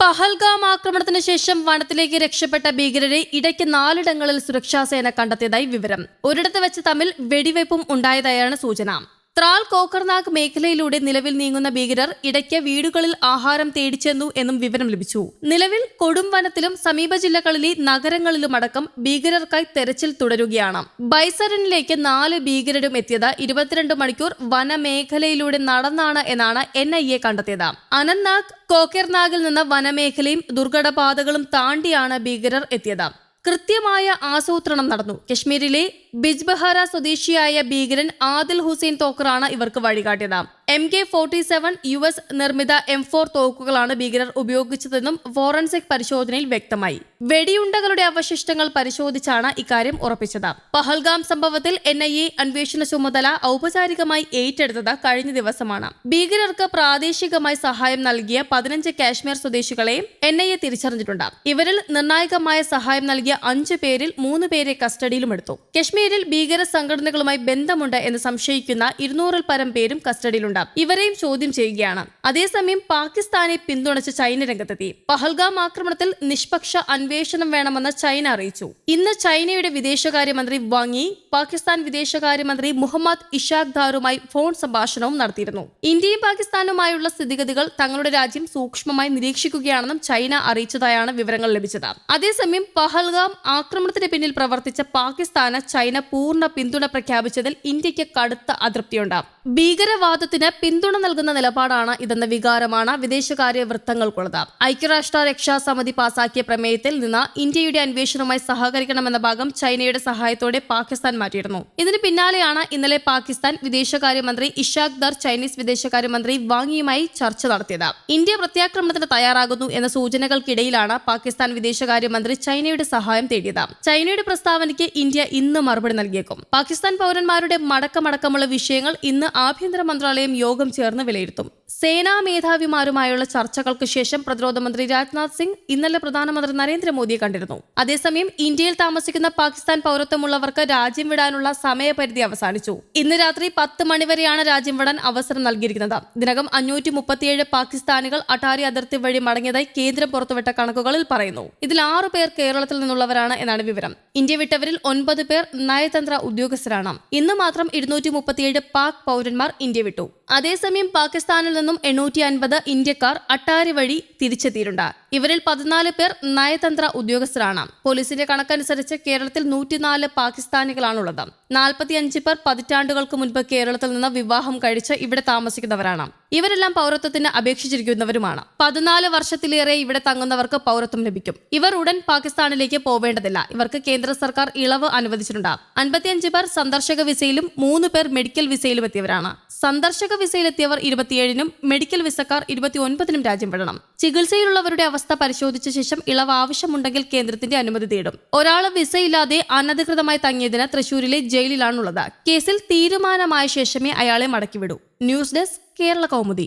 പഹൽഗാം ആക്രമണത്തിന് ശേഷം വനത്തിലേക്ക് രക്ഷപ്പെട്ട ഭീകരരെ ഇടയ്ക്ക് നാലിടങ്ങളിൽ സുരക്ഷാസേന കണ്ടെത്തിയതായി വിവരം. ഒരിടത്ത് വെച്ച് തമ്മിൽ വെടിവയ്പും ഉണ്ടായതായാണ് സൂചന. ത്രാൽ കോക്കർനാഗ് മേഖലയിലൂടെ നിലവിൽ നീങ്ങുന്ന ഭീകരർ ഇടയ്ക്ക് വീടുകളിൽ ആഹാരം തേടിച്ചെന്നു എന്നും വിവരം ലഭിച്ചു. നിലവിൽ കൊടും വനത്തിലും സമീപ ജില്ലകളിലെ നഗരങ്ങളിലുമടക്കം ഭീകരർക്കായി തെരച്ചിൽ തുടരുകയാണ്. ബൈസരനിലേക്ക് നാല് ഭീകരരും എത്തിയത് ഇരുപത്തിരണ്ട് മണിക്കൂർ വനമേഖലയിലൂടെ നടന്നാണ് എന്നാണ് എൻ ഐ എ കണ്ടെത്തിയത്. അനന്ത്നാഗ് കോക്കർനാഗിൽ നിന്ന് വനമേഖലയും ദുർഘടപാതകളും താണ്ടിയാണ് ഭീകരർ എത്തിയത്. കൃത്യമായ ആസൂത്രണം നടന്നു. കശ്മീരിലെ ബിജ്ബഹാര സ്വദേശിയായ ഭീകരൻ ആദിൽ ഹുസൈൻ തോക്കറാണ് ഇവർക്ക് വഴികാട്ടിയത്. M K forty seven U S നിർമ്മിത എം ഫോർ തോക്കുകളാണ് ഭീകരർ ഉപയോഗിച്ചതെന്നും ഫോറൻസിക് പരിശോധനയിൽ വ്യക്തമായി. വെടിയുണ്ടകളുടെ അവശിഷ്ടങ്ങൾ പരിശോധിച്ചാണ് ഇക്കാര്യം ഉറപ്പിച്ചത്. പഹൽഗാം സംഭവത്തിൽ എൻ ഐ എ അന്വേഷണ ചുമതല ഔപചാരികമായി ഏറ്റെടുത്തത് കഴിഞ്ഞ ദിവസമാണ്. ഭീകരർക്ക് പ്രാദേശികമായി സഹായം നൽകിയ പതിനഞ്ച് കാശ്മീർ സ്വദേശികളെയും എൻ ഐ എ തിരിച്ചറിഞ്ഞിട്ടുണ്ട്. ഇവരിൽ നിർണായകമായ സഹായം നൽകിയ അഞ്ചു പേരിൽ മൂന്ന് പേരെ കസ്റ്റഡിയിലും എടുത്തു. കശ്മീരിൽ ഭീകര സംഘടനകളുമായി ബന്ധമുണ്ട് എന്ന് സംശയിക്കുന്ന ഇരുന്നൂറിൽ പരം പേരും കസ്റ്റഡിയിലുണ്ട്. ഇവരെയും ചോദ്യം ചെയ്യുകയാണ്. അതേസമയം പാകിസ്ഥാനെ പിന്തുണച്ച് ചൈന രംഗത്തെത്തി. പഹൽഗാം ആക്രമണത്തിൽ നിഷ്പക്ഷ അന്വേഷണം വേണമെന്ന് ചൈന അറിയിച്ചു. ഇന്ന് ചൈനയുടെ വിദേശകാര്യമന്ത്രി വാങ്ങി പാകിസ്ഥാൻ വിദേശകാര്യമന്ത്രി മുഹമ്മദ് ഇഷാഖ് ധാറുമായി ഫോൺ സംഭാഷണവും നടത്തിയിരുന്നു. ഇന്ത്യയും പാകിസ്ഥാനുമായുള്ള സ്ഥിതിഗതികൾ തങ്ങളുടെ രാജ്യം സൂക്ഷ്മമായി നിരീക്ഷിക്കുകയാണെന്നും ചൈന അറിയിച്ചതായാണ് വിവരങ്ങൾ ലഭിച്ചത്. അതേസമയം പഹൽഗാം ആക്രമണത്തിന് പിന്നിൽ പ്രവർത്തിച്ച പാകിസ്ഥാന് ചൈന പൂർണ പിന്തുണ പ്രഖ്യാപിച്ചതിൽ ഇന്ത്യയ്ക്ക് കടുത്ത അതൃപ്തിയുണ്ട്. ഭീകരവാദത്തിന് പിന്തുണ നൽകുന്ന നിലപാടാണ് ഇതെന്ന വികാരമാണ് വിദേശകാര്യ വൃത്തങ്ങൾക്കുള്ളത്. ഐക്യരാഷ്ട്ര രക്ഷാ സമിതി പാസാക്കിയ പ്രമേയത്തിൽ നിന്ന് ഇന്ത്യയുടെ അന്വേഷണവുമായി സഹകരിക്കണമെന്ന ഭാഗം ചൈനയുടെ സഹായത്തോടെ പാകിസ്ഥാൻ മാറ്റിയിരുന്നു. ഇതിന് പിന്നാലെയാണ് ഇന്നലെ പാകിസ്ഥാൻ വിദേശകാര്യമന്ത്രി ഇഷാഖ് ദർ ചൈനീസ് വിദേശകാര്യമന്ത്രി വാങ്ങിയുമായി ചർച്ച നടത്തിയത്. ഇന്ത്യ പ്രത്യാക്രമണത്തിന് തയ്യാറാകുന്നു എന്ന സൂചനകൾക്കിടയിലാണ് പാകിസ്ഥാൻ വിദേശകാര്യമന്ത്രി ചൈനയുടെ സഹായം തേടിയത്. ചൈനയുടെ പ്രസ്താവനയ്ക്ക് ഇന്ത്യ ഇന്ന് മറുപടി നൽകിയേക്കും. പാകിസ്ഥാൻ പൗരന്മാരുടെ മടക്കമടക്കമുള്ള വിഷയങ്ങൾ ഇന്ന് ആഭ്യന്തര മന്ത്രാലയം യോഗം ചേർന്ന് വിലയിരുത്തും. സേനാ മേധാവിമാരുമായുള്ള ചർച്ചകൾക്ക് ശേഷം പ്രതിരോധ മന്ത്രി രാജ്നാഥ് സിംഗ് ഇന്നലെ പ്രധാനമന്ത്രി നരേന്ദ്രമോദിയെ കണ്ടിരുന്നു. അതേസമയം ഇന്ത്യയിൽ താമസിക്കുന്ന പാകിസ്ഥാൻ പൗരത്വമുള്ളവർക്ക് രാജ്യം വിടാനുള്ള സമയപരിധി അവസാനിച്ചു. ഇന്ന് രാത്രി പത്ത് മണിവരെയാണ് രാജ്യം വിടാൻ അവസരം നൽകിയിരിക്കുന്നത്. ഇതിനകം അഞ്ഞൂറ്റി മുപ്പത്തിയേഴ് പാകിസ്ഥാനികൾ അട്ടാരി അതിർത്തി വഴി മടങ്ങിയതായി കേന്ദ്രം പുറത്തുവിട്ട കണക്കുകളിൽ പറയുന്നു. ഇതിൽ ആറു പേർ കേരളത്തിൽ നിന്നുള്ളവരാണ് എന്നാണ് വിവരം. ഇന്ത്യ വിട്ടവരിൽ ഒൻപത് പേർ നയതന്ത്ര ഉദ്യോഗസ്ഥരാണ്. ഇന്ന് മാത്രം ഇരുന്നൂറ്റി മുപ്പത്തിയേഴ് പാക് പൗരന്മാർ ഇന്ത്യ വിട്ടു. അതേസമയം പാകിസ്ഥാനിൽ നിന്നും എണ്ണൂറ്റി അൻപത് ഇന്ത്യക്കാർ അട്ടാരി വഴി തിരിച്ചെത്തിയിട്ടുണ്ട്. ഇവരിൽ പതിനാല് പേർ നയതന്ത്ര ഉദ്യോഗസ്ഥരാണ്. പോലീസിന്റെ കണക്കനുസരിച്ച് കേരളത്തിൽ നൂറ്റിനാല് പാകിസ്ഥാനികളാണുള്ളത്. നാൽപ്പത്തിയഞ്ച് പേർ പതിറ്റാണ്ടുകൾക്ക് മുൻപ് കേരളത്തിൽ നിന്ന് വിവാഹം കഴിച്ച് ഇവിടെ താമസിക്കുന്നവരാണ്. ഇവരെല്ലാം പൗരത്വത്തിന് അപേക്ഷിച്ചിരിക്കുന്നവരുമാണ്. പതിനാല് വർഷത്തിലേറെ ഇവിടെ തങ്ങുന്നവർക്ക് പൗരത്വം ലഭിക്കും. ഇവർ ഉടൻ പാകിസ്ഥാനിലേക്ക് പോവേണ്ടതില്ല. ഇവർക്ക് കേന്ദ്ര സർക്കാർ ഇളവ് അനുവദിച്ചിട്ടുണ്ട്. അൻപത്തിയഞ്ച് പേർ സന്ദർശക വിസയിലും മൂന്ന് പേർ മെഡിക്കൽ വിസയിലും എത്തിയവരാണ്. സന്ദർശക വിസയിലെത്തിയവർ ഇരുപത്തിയേഴിനും മെഡിക്കൽ വിസക്കാർ ഇരുപത്തിയൊൻപതിനും രാജ്യം വിടണം. ചികിത്സയിലുള്ളവരുടെ അവസ്ഥ പരിശോധിച്ച ശേഷം ഇളവ് ആവശ്യമുണ്ടെങ്കിൽ കേന്ദ്രത്തിന്റെ അനുമതി തേടും. ഒരാൾ വിസയില്ലാതെ അനധികൃതമായി തങ്ങിയതിന് തൃശൂരിലെ ജയിലിലാണുള്ളത്. കേസിൽ തീരുമാനമായ ശേഷമേ അയാളെ മടക്കിവിടൂ. News desk Kerala Kaumudi.